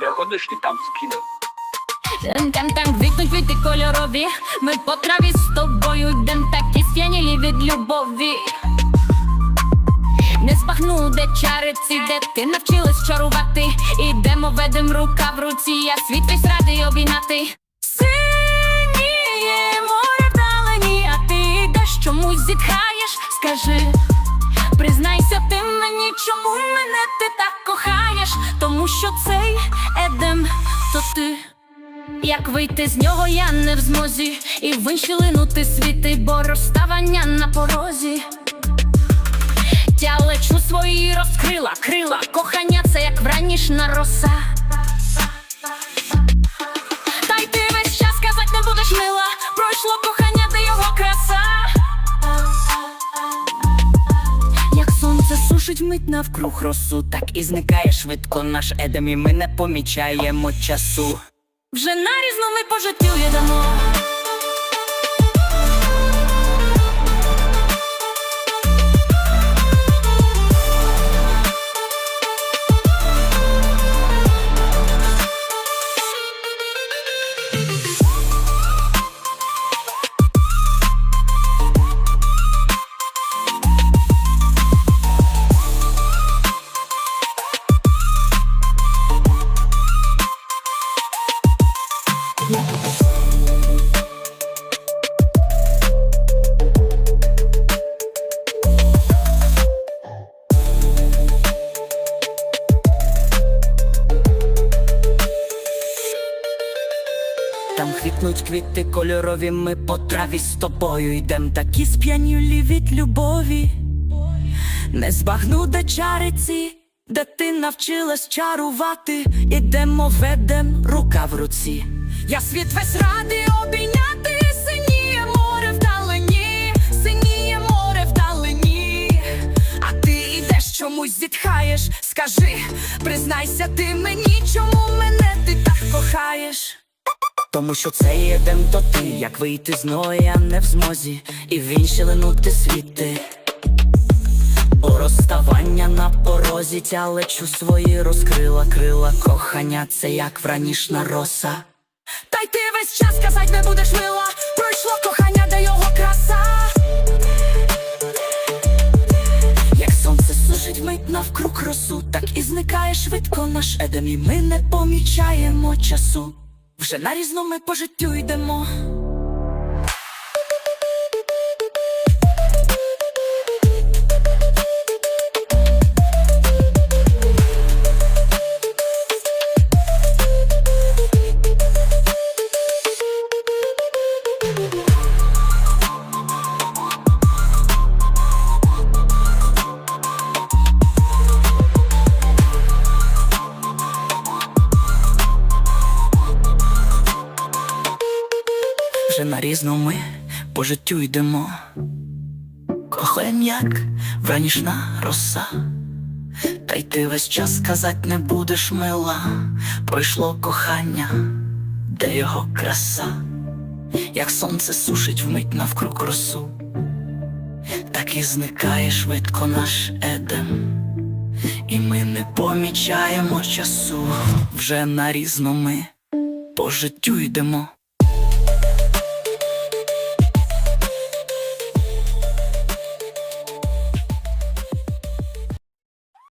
Де ходиш ти там скинув? Там там там квітнуть квіти кольорові. Ми по траві з тобою йдем такі сп'янілі від любові. Не збагну, де чариці, де ти навчилась чарувати. Ідемо, ведем рука в руці, я світ весь радий обійняти. Синіє море вдалені, а ти йдеш чомусь зітхаєш, скажи. Признайся мені, чому мене ти так кохаєш, тому що цей Едем, то ти. Як вийти з нього я не в змозі, і в інші линути світи, бо розставання на порозі. Я лечу свої розкрила, крила, кохання це як вранішна роса. Сушить вмить навкруг росу, так і зникає швидко наш едем, і ми не помічаємо часу. Вже нарізно ми по життю їдемо. Там квітнуть квіти кольорові, ми по траві з тобою йдем такі сп'янілі від любові. Не збагну, де чариці, де ти навчилась чарувати. Ідемо, ведем, рука в руці. Я світ весь радий обійняти, синіє море вдалині, синіє море вдалині. А ти йдеш чомусь зітхаєш. Скажи, признайся ти мені, чому мене ти так кохаєш. Тому що це єдем то ти, як вийти з нього я не в змозі, і в інші линути світи. Бо розставання на порозі, тя лечу свої розкрила крила кохання, це як вранішна роса. Та й ти весь час казать не будеш мила, пройшло кохання, де його краса. Як сонце сушить вмить навкруг росу, так і зникає швидко наш едем, і ми не помічаємо часу. Вже нарізно ми по життю йдемо. Вже нарізно ми по життю йдемо. Кохаєм як вранішна роса. Та й ти весь час казать не будеш мила. Пройшло кохання, де його краса, як сонце сушить вмить навкруг росу, так і зникає швидко наш едем, і ми не помічаємо часу. Вже нарізно ми по життю йдемо.